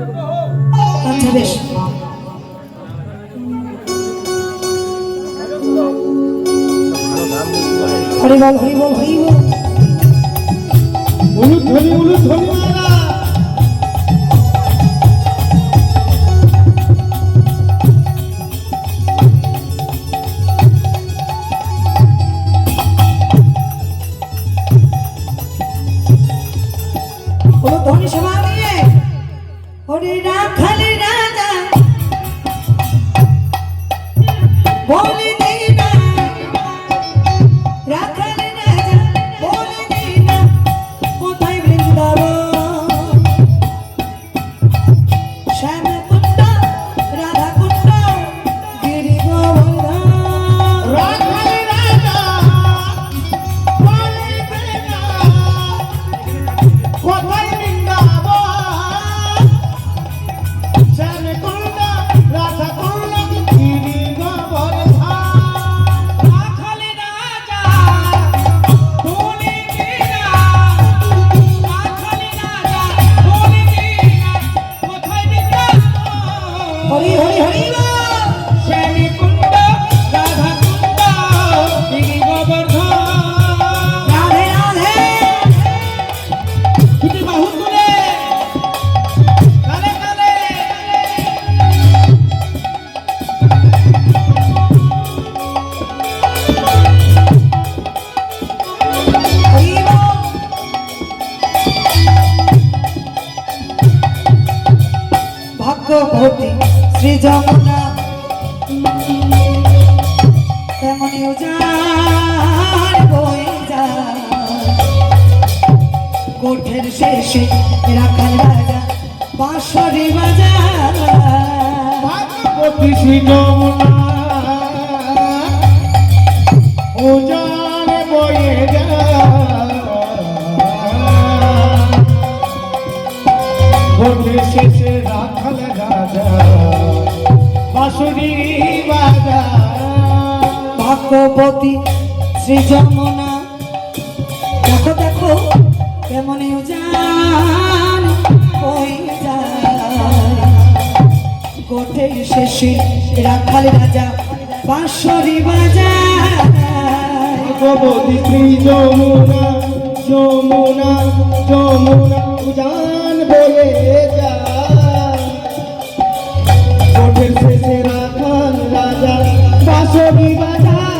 আচ্ছা বেশ হরি বল হরি বল হরি বল হলুদ হরি হলুদ হরি মারা ওরে রাখালি রা 好听好听好听 রাত্রি যমুনা। তেমনি উজান বয়ে কোঠের শেষে রাখাল রাজা বাঁশরে বাজার ভাগ্যপতি শ্রী যমুনা। ভোটে শেষে রাখাল রাজা বাসুরি বাজা। ভাগ্যবতী শ্রী যমুনা দেখো দেখো কেমন যান ওই গোটে শেষে রাখাল রাজা বাঁশরি বাজা ভাগ্যবতী শ্রী যমুনা যমুনা যমুনা উজান বলে যায়। শেষে বাসবি বাজার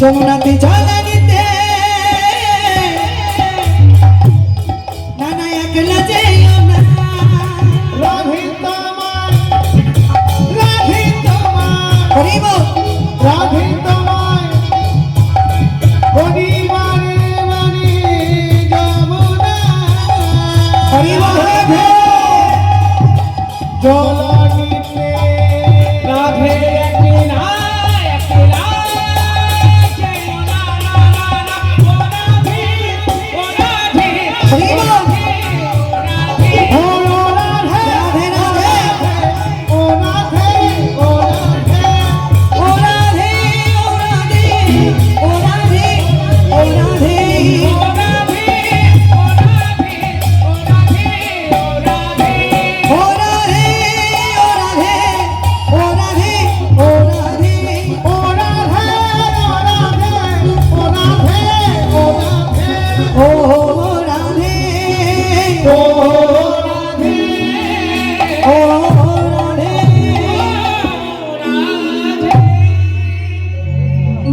যমুনাতে জলে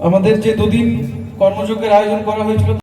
আমাদের যে দুদিন কর্মযজ্ঞের আয়োজন করা হয়েছিল